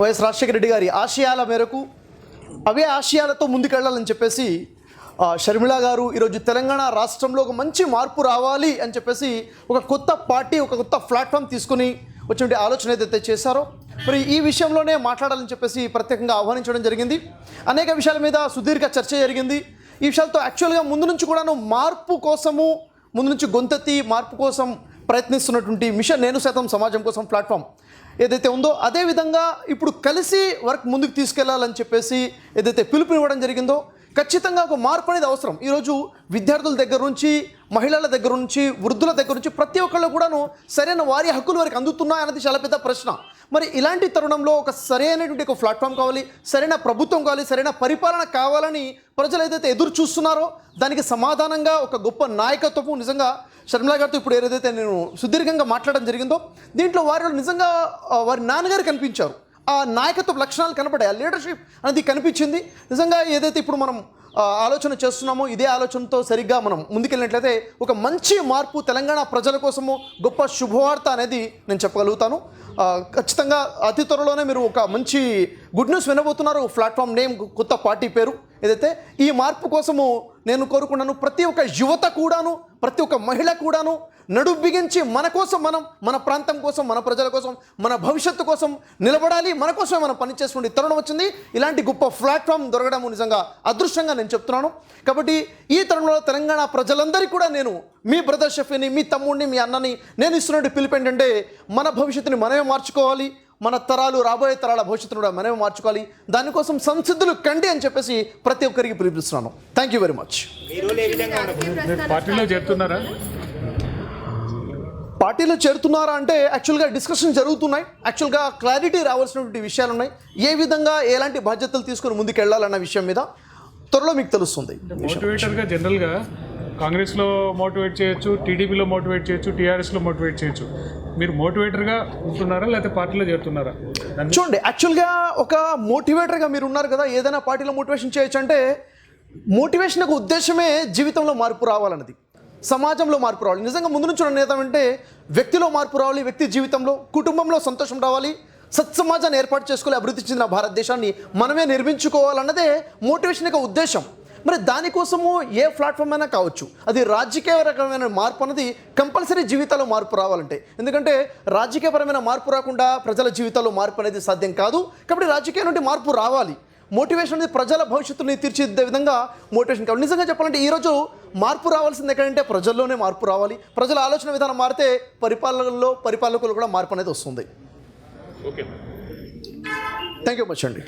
YS Rajasekhara Reddy గారి ఆశయాల మేరకు అవే ఆశయాలతో ముందుకెళ్ళాలని చెప్పేసి షర్మిళ గారు ఈరోజు తెలంగాణ రాష్ట్రంలో ఒక మంచి మార్పు రావాలి అని చెప్పేసి ఒక కొత్త పార్టీ ఒక కొత్త ప్లాట్ఫామ్ తీసుకుని వచ్చిన ఆలోచన ఏదైతే చేశారో మరి ఈ విషయంలోనే మాట్లాడాలని చెప్పేసి ప్రత్యేకంగా ఆహ్వానించడం జరిగింది. అనేక విషయాల మీద సుదీర్ఘ చర్చ జరిగింది. ఈ విషయాలతో యాక్చువల్గా ముందు నుంచి కూడాను మార్పు కోసము ముందు నుంచి గొంతెత్తి మార్పు కోసం ప్రయత్నిస్తున్నటువంటి మిషన్ నేను శాతం సమాజం కోసం ప్లాట్ఫామ్ ఏదైతే ఉందో అదే విధంగా ఇప్పుడు కలిసి వర్క్ ముందుకు తీసుకెళ్ళాలని చెప్పేసి ఏదైతే పిలుపునివ్వడం జరిగిందో ఖచ్చితంగా ఒక మార్పు అనేది అవసరం. ఈరోజు విద్యార్థుల దగ్గర నుంచి మహిళల దగ్గర నుంచి వృద్ధుల దగ్గర నుంచి ప్రతి ఒక్కళ్ళు కూడాను సరైన వారి హక్కులు వారికి అందుతున్నాయి అన్నది చాలా పెద్ద ప్రశ్న. మరి ఇలాంటి తరుణంలో ఒక సరైనటువంటి ఒక ప్లాట్ఫామ్ కావాలి సరైన ప్రభుత్వం కావాలి సరైన పరిపాలన కావాలని ప్రజలు ఏదైతే ఎదురు చూస్తున్నారో దానికి సమాధానంగా ఒక గొప్ప నాయకత్వము నిజంగా షర్మిలా గారితో ఇప్పుడు ఏదైతే నేను సుదీర్ఘంగా మాట్లాడడం జరిగిందో దీంట్లో వారిలో నిజంగా వారి నాన్నగారు కనిపించారు. ఆ నాయకత్వ లక్షణాలు కనపడాయి ఆ లీడర్షిప్ అనేది కనిపించింది. నిజంగా ఏదైతే ఇప్పుడు మనం ఆలోచన చేస్తున్నామో ఇదే ఆలోచనతో సరిగ్గా మనం ముందుకెళ్ళినట్లయితే ఒక మంచి మార్పు తెలంగాణ ప్రజల కోసము గొప్ప శుభవార్త అనేది నేను చెప్పగలుగుతాను. ఖచ్చితంగా అతి త్వరలోనే మీరు ఒక మంచి గుడ్ న్యూస్ వినబోతున్నారు. ప్లాట్ఫామ్ నేమ్ కొత్త పార్టీ పేరు ఏదైతే ఈ మార్పు కోసము నేను కోరుకున్నాను. ప్రతి ఒక్క యువత కూడాను ప్రతి ఒక్క మహిళ కూడాను నడు బిగించి మన కోసం మనం మన ప్రాంతం కోసం మన ప్రజల కోసం మన భవిష్యత్తు కోసం నిలబడాలి. మన కోసమే మనం పనిచేసుకునే తరుణం వచ్చింది. ఇలాంటి గొప్ప ప్లాట్ఫామ్ దొరకడం నిజంగా అదృష్టంగా నేను చెప్తున్నాను. కాబట్టి ఈ తరుణంలో తెలంగాణ ప్రజలందరికీ కూడా నేను మీ బ్రదర్ షఫీని మీ తమ్ముడిని మీ అన్నని నేను ఇస్తున్నట్టు పిలుపు ఏంటంటే మన భవిష్యత్తుని మనమే మార్చుకోవాలి. మన తరాలు రాబోయే తరాల భవిష్యత్తును కూడా మనమే మార్చుకోవాలి. దానికోసం సంసిద్ధులు కండి అని చెప్పేసి ప్రతి ఒక్కరికి పిలిపిస్తున్నాను. థ్యాంక్ యూ వెరీ మచ్ మీరు పార్టీలో చేరుతున్నారా? పార్టీలో చేరుతున్నారా అంటే యాక్చువల్గా డిస్కషన్ జరుగుతున్నాయి. యాక్చువల్గా క్లారిటీ రావాల్సినటువంటి విషయాలు ఉన్నాయి ఏ విధంగా ఎలాంటి బాధ్యతలు తీసుకొని ముందుకు వెళ్ళాలన్న విషయం మీద త్వరలో మీకు తెలుస్తుంది. మోటివేటర్గా జనరల్గా కాంగ్రెస్లో మోటివేట్ చేయొచ్చు టీడీపీలో మోటివేట్ చేయొచ్చు టీఆర్ఎస్లో మోటివేట్ చేయొచ్చు. మీరు మోటివేటర్గా ఉంటున్నారా లేకపోతే పార్టీలో చేరుతున్నారా? చూడండి యాక్చువల్గా ఒక మోటివేటర్గా మీరు ఉన్నారు కదా ఏదైనా పార్టీలో మోటివేషన్ చేయొచ్చు అంటే మోటివేషన్ యొక్క ఉద్దేశమే జీవితంలో మార్పు రావాలన్నది. సమాజంలో మార్పు రావాలి. నిజంగా ముందు నుంచి ఉన్న నేత అంటే వ్యక్తిలో మార్పు రావాలి వ్యక్తి జీవితంలో కుటుంబంలో సంతోషం రావాలి సత్సమాజాన్ని ఏర్పాటు చేసుకోవాలి అభివృద్ధి చెందిన భారతదేశాన్ని మనమే నిర్మించుకోవాలన్నదే మోటివేషన్ యొక్క ఉద్దేశం. మరి దానికోసము ఏ ప్లాట్ఫామ్ అయినా కావచ్చు. అది రాజకీయ రకమైన మార్పు అనేది కంపల్సరీ జీవితాల్లో మార్పు రావాలంటే. ఎందుకంటే రాజకీయపరమైన మార్పు రాకుండా ప్రజల జీవితాల్లో మార్పు అనేది సాధ్యం కాదు. కాబట్టి రాజకీయం నుండి మార్పు రావాలి. మోటివేషన్ అనేది ప్రజల భవిష్యత్తుని తీర్చిదిద్దే విధంగా మోటివేషన్ కావాలి. నిజంగా చెప్పాలంటే ఈరోజు మార్పు రావాల్సింది ఎక్కడంటే ప్రజల్లోనే మార్పు రావాలి. ప్రజల ఆలోచన విధానం మారితే పరిపాలనలో పరిపాలకులు కూడా మార్పు అనేది వస్తుంది. ఓకే థ్యాంక్ యూ మచ్ అండి